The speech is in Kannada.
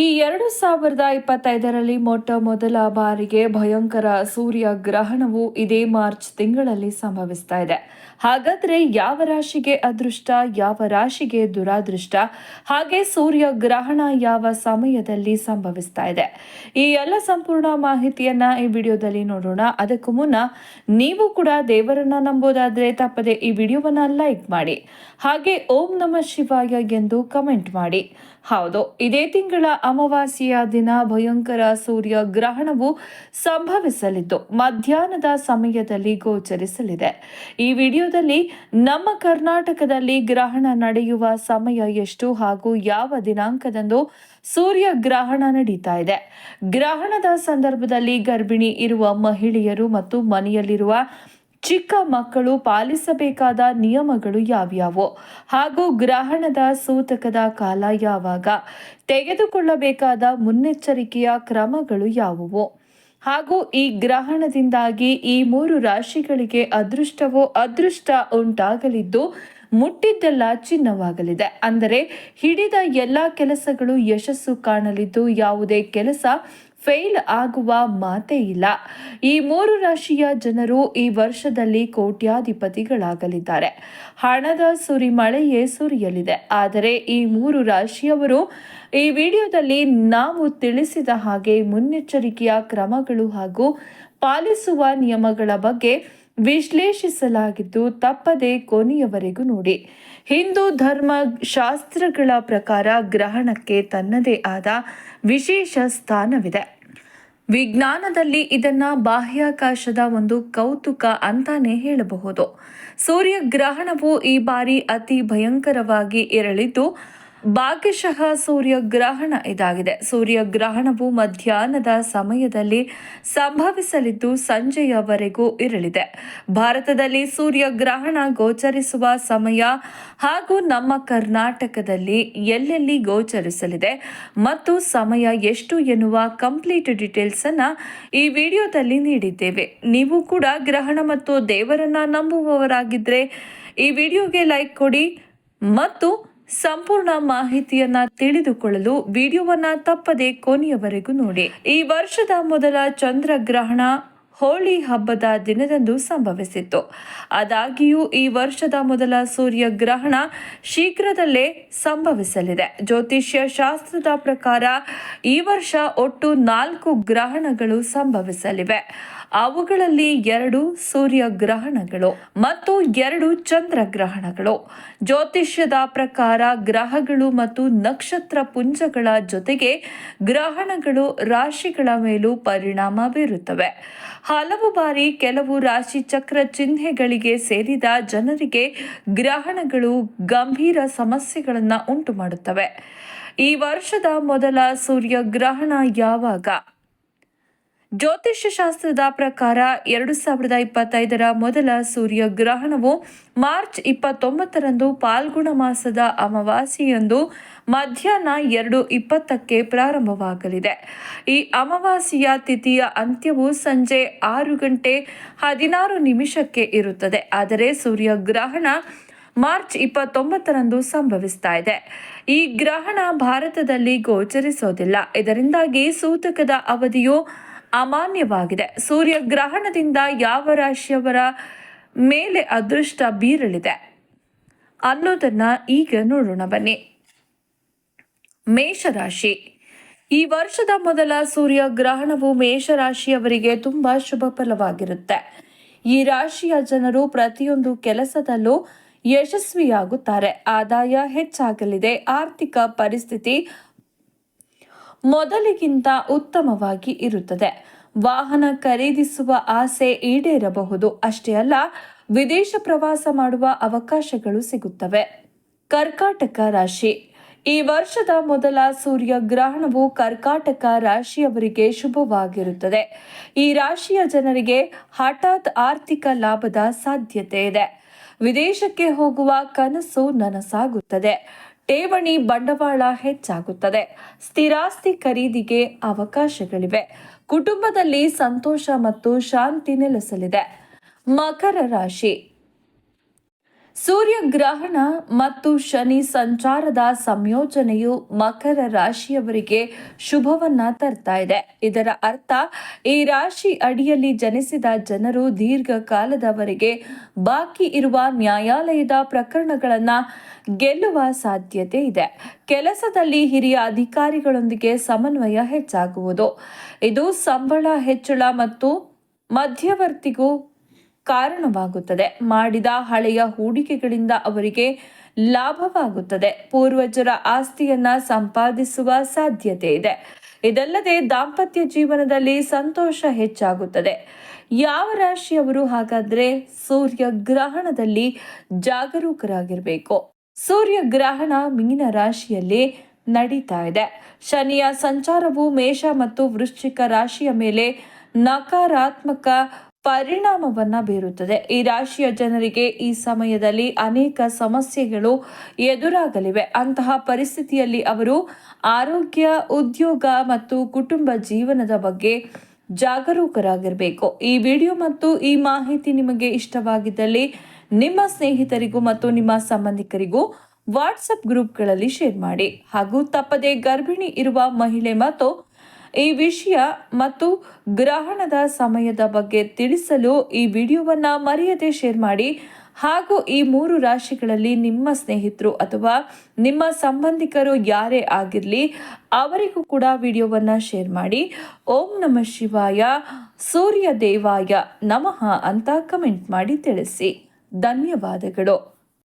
ಈ ಎರಡು ಸಾವಿರದ ಇಪ್ಪತ್ತೈದರಲ್ಲಿ ಮೊಟ್ಟ ಮೊದಲ ಬಾರಿಗೆ ಭಯಂಕರ ಸೂರ್ಯ ಗ್ರಹಣವು ಇದೇ ಮಾರ್ಚ್ ತಿಂಗಳಲ್ಲಿ ಸಂಭವಿಸ್ತಾ ಇದೆ. ಹಾಗಾದ್ರೆ ಯಾವ ರಾಶಿಗೆ ಅದೃಷ್ಟ, ಯಾವ ರಾಶಿಗೆ ದುರಾದೃಷ್ಟ, ಹಾಗೆ ಸೂರ್ಯ ಗ್ರಹಣ ಯಾವ ಸಮಯದಲ್ಲಿ ಸಂಭವಿಸ್ತಾ ಇದೆ? ಈ ಎಲ್ಲ ಸಂಪೂರ್ಣ ಮಾಹಿತಿಯನ್ನ ಈ ವಿಡಿಯೋದಲ್ಲಿ ನೋಡೋಣ. ಅದಕ್ಕೂ ಮುನ್ನ ನೀವು ಕೂಡ ದೇವರನ್ನ ನಂಬೋದಾದ್ರೆ ತಪ್ಪದೆ ಈ ವಿಡಿಯೋವನ್ನ ಲೈಕ್ ಮಾಡಿ. ಹಾಗೆ ಓಂ ನಮ ಶಿವಾಯ ಎಂದು ಕಮೆಂಟ್ ಮಾಡಿ. ಹೌದು, ಇದೇ ತಿಂಗಳ ಅಮಾವಾಸ್ಯೆಯ ದಿನ ಭಯಂಕರ ಸೂರ್ಯ ಗ್ರಹಣವು ಸಂಭವಿಸಲಿದ್ದು ಮಧ್ಯಾಹ್ನದ ಸಮಯದಲ್ಲಿ ಗೋಚರಿಸಲಿದೆ. ಈ ವಿಡಿಯೋದಲ್ಲಿ ನಮ್ಮ ಕರ್ನಾಟಕದಲ್ಲಿ ಗ್ರಹಣ ನಡೆಯುವ ಸಮಯ ಎಷ್ಟು ಹಾಗೂ ಯಾವ ದಿನಾಂಕದಂದು ಸೂರ್ಯ ಗ್ರಹಣ ನಡೀತಾ ಇದೆ. ಗ್ರಹಣದ ಸಂದರ್ಭದಲ್ಲಿ ಗರ್ಭಿಣಿ ಇರುವ ಮಹಿಳೆಯರು ಮತ್ತು ಮನೆಯಲ್ಲಿರುವ ಚಿಕ್ಕ ಮಕ್ಕಳು ಪಾಲಿಸಬೇಕಾದ ನಿಯಮಗಳು ಯಾವ್ಯಾವು? ಹಾಗೂ ಗ್ರಹಣದ ಸೂತಕದ ಕಾಲ ಯಾವಾಗ? ತೆಗೆದುಕೊಳ್ಳಬೇಕಾದ ಮುನ್ನೆಚ್ಚರಿಕೆಯ ಕ್ರಮಗಳು ಯಾವುವು? ಹಾಗೂ ಈ ಗ್ರಹಣದಿಂದಾಗಿ ಈ ಮೂರು ರಾಶಿಗಳಿಗೆ ಅದೃಷ್ಟವೋ, ಅದೃಷ್ಟ ಉಂಟಾಗಲಿದ್ದು ಮುಟ್ಟಿದ್ದೆಲ್ಲ ಚಿನ್ನವಾಗಲಿದೆ. ಅಂದರೆ ಹಿಡಿದ ಎಲ್ಲ ಕೆಲಸಗಳು ಯಶಸ್ಸು ಕಾಣಲಿದ್ದು ಯಾವುದೇ ಕೆಲಸ ಫೇಲ್ ಆಗುವ ಮಾತೇ ಇಲ್ಲ. ಈ ಮೂರು ರಾಶಿಯ ಜನರು ಈ ವರ್ಷದಲ್ಲಿ ಕೋಟ್ಯಾಧಿಪತಿಗಳಾಗಲಿದ್ದಾರೆ. ಹಣದ ಸುರಿಮಳೆಯೇ ಸುರಿಯಲಿದೆ. ಆದರೆ ಈ ಮೂರು ರಾಶಿಯವರು ಈ ವಿಡಿಯೋದಲ್ಲಿ ನಾವು ತಿಳಿಸಿದ ಹಾಗೆ ಮುನ್ನೆಚ್ಚರಿಕೆಯ ಕ್ರಮಗಳು ಹಾಗೂ ಪಾಲಿಸುವ ನಿಯಮಗಳ ಬಗ್ಗೆ ವಿಶ್ಲೇಷಿಸಲಾಗಿದ್ದು ತಪ್ಪದೆ ಕೊನೆಯವರೆಗೂ ನೋಡಿ. ಹಿಂದೂ ಧರ್ಮ ಶಾಸ್ತ್ರಗಳ ಪ್ರಕಾರ ಗ್ರಹಣಕ್ಕೆ ತನ್ನದೇ ಆದ ವಿಶೇಷ ಸ್ಥಾನವಿದೆ. ವಿಜ್ಞಾನದಲ್ಲಿ ಇದನ್ನ ಬಾಹ್ಯಾಕಾಶದ ಒಂದು ಕೌತುಕ ಅಂತಾನೆ ಹೇಳಬಹುದು. ಸೂರ್ಯ ಗ್ರಹಣವು ಈ ಬಾರಿ ಅತಿ ಭಯಂಕರವಾಗಿ ಇರಲಿದ್ದು ಭಾಗ್ಯಶಃ ಸೂರ್ಯ ಗ್ರಹಣ ಇದಾಗಿದೆ. ಸೂರ್ಯ ಗ್ರಹಣವು ಮಧ್ಯಾಹ್ನದ ಸಮಯದಲ್ಲಿ ಸಂಭವಿಸಲಿದ್ದು ಸಂಜೆಯವರೆಗೂ ಇರಲಿದೆ. ಭಾರತದಲ್ಲಿ ಸೂರ್ಯ ಗ್ರಹಣ ಗೋಚರಿಸುವ ಸಮಯ ಹಾಗೂ ನಮ್ಮ ಕರ್ನಾಟಕದಲ್ಲಿ ಎಲ್ಲೆಲ್ಲಿ ಗೋಚರಿಸಲಿದೆ ಮತ್ತು ಸಮಯ ಎಷ್ಟು ಎನ್ನುವ ಕಂಪ್ಲೀಟ್ ಡೀಟೇಲ್ಸ್ ಅನ್ನ ಈ ವಿಡಿಯೋದಲ್ಲಿ ನೀಡಿದ್ದೇವೆ. ನೀವು ಕೂಡ ಗ್ರಹಣ ಮತ್ತು ದೇವರನ್ನ ನಂಬುವವರಾಗಿದ್ದರೆ ಈ ವಿಡಿಯೋಗೆ ಲೈಕ್ ಕೊಡಿ ಮತ್ತು ಸಂಪೂರ್ಣ ಮಾಹಿತಿಯನ್ನ ತಿಳಿದುಕೊಳ್ಳಲು ವಿಡಿಯೋವನ್ನ ತಪ್ಪದೆ ಕೊನೆಯವರೆಗೂ ನೋಡಿ. ಈ ವರ್ಷದ ಮೊದಲ ಚಂದ್ರಗ್ರಹಣ ಹೋಳಿ ಹಬ್ಬದ ದಿನದಂದು ಸಂಭವಿಸಿತ್ತು. ಆದಾಗಿಯೂ ಈ ವರ್ಷದ ಮೊದಲ ಸೂರ್ಯ ಗ್ರಹಣ ಶೀಘ್ರದಲ್ಲೇ ಸಂಭವಿಸಲಿದೆ. ಜ್ಯೋತಿಷ್ಯ ಶಾಸ್ತ್ರದ ಪ್ರಕಾರ ಈ ವರ್ಷ ಒಟ್ಟು ನಾಲ್ಕು ಗ್ರಹಣಗಳು ಸಂಭವಿಸಲಿವೆ. ಅವುಗಳಲ್ಲಿ ಎರಡು ಸೂರ್ಯ ಗ್ರಹಣಗಳು ಮತ್ತು ಎರಡು ಚಂದ್ರ ಗ್ರಹಣಗಳು ಜ್ಯೋತಿಷ್ಯದ ಪ್ರಕಾರ ಗ್ರಹಗಳು ಮತ್ತು ನಕ್ಷತ್ರ ಪುಂಜಗಳ ಜೊತೆಗೆ ಗ್ರಹಣಗಳು ರಾಶಿಗಳ ಮೇಲೂ ಪರಿಣಾಮ ಬೀರುತ್ತವೆ. ಹಲವು ಬಾರಿ ಕೆಲವು ರಾಶಿ ಚಕ್ರ ಚಿಹ್ನೆಗಳಿಗೆ ಸೇರಿದ ಜನರಿಗೆ ಗ್ರಹಣಗಳು ಗಂಭೀರ ಸಮಸ್ಯೆಗಳನ್ನು ಉಂಟು ಮಾಡುತ್ತವೆ ಈ ವರ್ಷದ ಮೊದಲ ಸೂರ್ಯ ಗ್ರಹಣ ಯಾವಾಗ? ಜ್ಯೋತಿಷ್ಯ ಶಾಸ್ತ್ರದ ಪ್ರಕಾರ ಎರಡು ಸಾವಿರದ ಇಪ್ಪತ್ತೈದರ ಮೊದಲ ಸೂರ್ಯ ಗ್ರಹಣವು ಮಾರ್ಚ್ ಇಪ್ಪತ್ತೊಂಬತ್ತರಂದು ಪಾಲ್ಗುಣ ಮಾಸದ ಅಮಾವಾಸ್ಯೆಯಂದು ಮಧ್ಯಾಹ್ನ ಎರಡು ಇಪ್ಪತ್ತಕ್ಕೆ ಪ್ರಾರಂಭವಾಗಲಿದೆ. ಈ ಅಮಾವಾಸ್ಯೆಯ ತಿಥಿಯ ಅಂತ್ಯವು ಸಂಜೆ ಆರು ಗಂಟೆ ಹದಿನಾರು ನಿಮಿಷಕ್ಕೆ ಇರುತ್ತದೆ. ಆದರೆ ಸೂರ್ಯ ಗ್ರಹಣ ಮಾರ್ಚ್ ಇಪ್ಪತ್ತೊಂಬತ್ತರಂದು ಸಂಭವಿಸ್ತಾ ಇದೆ. ಈ ಗ್ರಹಣ ಭಾರತದಲ್ಲಿ ಗೋಚರಿಸೋದಿಲ್ಲ. ಇದರಿಂದಾಗಿ ಸೂತಕದ ಅವಧಿಯು ಅಮಾನ್ಯವಾಗಿದೆ. ಸೂರ್ಯ ಗ್ರಹಣದಿಂದ ಯಾವ ರಾಶಿಯವರ ಮೇಲೆ ಅದೃಷ್ಟ ಬೀರಲಿದೆ ಅನ್ನೋದನ್ನ ಈಗ ನೋಡೋಣ ಬನ್ನಿ. ಮೇಷರಾಶಿ. ಈ ವರ್ಷದ ಮೊದಲ ಸೂರ್ಯ ಗ್ರಹಣವು ಮೇಷರಾಶಿಯವರಿಗೆ ತುಂಬಾ ಶುಭ ಫಲವಾಗಿರುತ್ತೆ. ಈ ರಾಶಿಯ ಜನರು ಪ್ರತಿಯೊಂದು ಕೆಲಸದಲ್ಲೂ ಯಶಸ್ವಿಯಾಗುತ್ತಾರೆ. ಆದಾಯ ಹೆಚ್ಚಾಗಲಿದೆ. ಆರ್ಥಿಕ ಪರಿಸ್ಥಿತಿ ಮೊದಲಿಗಿಂತ ಉತ್ತಮವಾಗಿ ಇರುತ್ತದೆ. ವಾಹನ ಖರೀದಿಸುವ ಆಸೆ ಈಡೇರಬಹುದು. ಅಷ್ಟೇ ಅಲ್ಲ, ವಿದೇಶ ಪ್ರವಾಸ ಮಾಡುವ ಅವಕಾಶಗಳು ಸಿಗುತ್ತವೆ. ಕರ್ಕಾಟಕ ರಾಶಿ. ಈ ವರ್ಷದ ಮೊದಲ ಸೂರ್ಯ ಗ್ರಹಣವು ಕರ್ಕಾಟಕ ರಾಶಿಯವರಿಗೆ ಶುಭವಾಗಿರುತ್ತದೆ. ಈ ರಾಶಿಯ ಜನರಿಗೆ ಹಠಾತ್ ಆರ್ಥಿಕ ಲಾಭದ ಸಾಧ್ಯತೆ ಇದೆ. ವಿದೇಶಕ್ಕೆ ಹೋಗುವ ಕನಸು ನನಸಾಗುತ್ತದೆ. ಠೇವಣಿ ಬಂಡವಾಳ ಹೆಚ್ಚಾಗುತ್ತದೆ. ಸ್ಥಿರಾಸ್ತಿ ಖರೀದಿಗೆ ಅವಕಾಶಗಳಿವೆ. ಕುಟುಂಬದಲ್ಲಿ ಸಂತೋಷ ಮತ್ತು ಶಾಂತಿ ನೆಲೆಸಲಿದೆ. ಮಕರ ರಾಶಿ. ಸೂರ್ಯಗ್ರಹಣ ಮತ್ತು ಶನಿ ಸಂಚಾರದ ಸಂಯೋಜನೆಯು ಮಕರ ರಾಶಿಯವರಿಗೆ ಶುಭವನ್ನ ತರ್ತಾ ಇದೆ. ಇದರ ಅರ್ಥ, ಈ ರಾಶಿ ಅಡಿಯಲ್ಲಿ ಜನಿಸಿದ ಜನರು ದೀರ್ಘಕಾಲದವರೆಗೆ ಬಾಕಿ ಇರುವ ನ್ಯಾಯಾಲಯದ ಪ್ರಕರಣಗಳನ್ನ ಗೆಲ್ಲುವ ಸಾಧ್ಯತೆ ಇದೆ. ಕೆಲಸದಲ್ಲಿ ಹಿರಿಯ ಅಧಿಕಾರಿಗಳೊಂದಿಗೆ ಸಮನ್ವಯ ಹೆಚ್ಚಾಗುವುದು. ಇದು ಸಂಬಳ ಹೆಚ್ಚಳ ಮತ್ತು ಮಧ್ಯವರ್ತಿಗೂ ಕಾರಣವಾಗುತ್ತದೆ. ಮಾಡಿದ ಹಳೆಯ ಹೂಡಿಕೆಗಳಿಂದ ಅವರಿಗೆ ಲಾಭವಾಗುತ್ತದೆ. ಪೂರ್ವಜರ ಆಸ್ತಿಯನ್ನ ಸಂಪಾದಿಸುವ ಸಾಧ್ಯತೆ ಇದೆ. ಇದಲ್ಲದೆ ದಾಂಪತ್ಯ ಜೀವನದಲ್ಲಿ ಸಂತೋಷ ಹೆಚ್ಚಾಗುತ್ತದೆ. ಯಾವ ರಾಶಿಯವರು ಹಾಗಾದ್ರೆ ಸೂರ್ಯ ಗ್ರಹಣದಲ್ಲಿ ಜಾಗರೂಕರಾಗಿರಬೇಕು? ಸೂರ್ಯ ಗ್ರಹಣ ಮೀನ ರಾಶಿಯಲ್ಲಿ ನಡೀತಾ ಇದೆ. ಶನಿಯ ಸಂಚಾರವು ಮೇಷ ಮತ್ತು ವೃಶ್ಚಿಕ ರಾಶಿಯ ಮೇಲೆ ನಕಾರಾತ್ಮಕ ಪರಿಣಾಮವನ್ನ ಬೀರುತ್ತದೆ. ಈ ರಾಶಿಯ ಜನರಿಗೆ ಈ ಸಮಯದಲ್ಲಿ ಅನೇಕ ಸಮಸ್ಯೆಗಳು ಎದುರಾಗಲಿವೆ. ಅಂತಹ ಪರಿಸ್ಥಿತಿಯಲ್ಲಿ ಅವರು ಆರೋಗ್ಯ, ಉದ್ಯೋಗ ಮತ್ತು ಕುಟುಂಬ ಜೀವನದ ಬಗ್ಗೆ ಜಾಗರೂಕರಾಗಿರಬೇಕು. ಈ ವಿಡಿಯೋ ಮತ್ತು ಈ ಮಾಹಿತಿ ನಿಮಗೆ ಇಷ್ಟವಾಗಿದ್ದಲ್ಲಿ ನಿಮ್ಮ ಸ್ನೇಹಿತರಿಗೂ ಮತ್ತು ನಿಮ್ಮ ಸಂಬಂಧಿಕರಿಗೂ ವಾಟ್ಸಪ್ ಗ್ರೂಪ್ಗಳಲ್ಲಿ ಶೇರ್ ಮಾಡಿ. ಹಾಗೂ ತಪ್ಪದೆ ಗರ್ಭಿಣಿ ಇರುವ ಮಹಿಳೆ ಮತ್ತು ಈ ವಿಷಯ ಮತ್ತು ಗ್ರಹಣದ ಸಮಯದ ಬಗ್ಗೆ ತಿಳಿಸಲು ಈ ವಿಡಿಯೋವನ್ನ ಮರೆಯದೆ ಶೇರ್ ಮಾಡಿ. ಹಾಗೂ ಈ ಮೂರು ರಾಶಿಗಳಲ್ಲಿ ನಿಮ್ಮ ಸ್ನೇಹಿತರು ಅಥವಾ ನಿಮ್ಮ ಸಂಬಂಧಿಕರು ಯಾರೇ ಆಗಿರಲಿ, ಅವರಿಗೂ ಕೂಡ ವಿಡಿಯೋವನ್ನ ಶೇರ್ ಮಾಡಿ. ಓಂ ನಮ ಶಿವಾಯ, ಸೂರ್ಯ ದೇವಾಯ ನಮಃ ಅಂತ ಕಮೆಂಟ್ ಮಾಡಿ ತಿಳಿಸಿ. ಧನ್ಯವಾದಗಳು.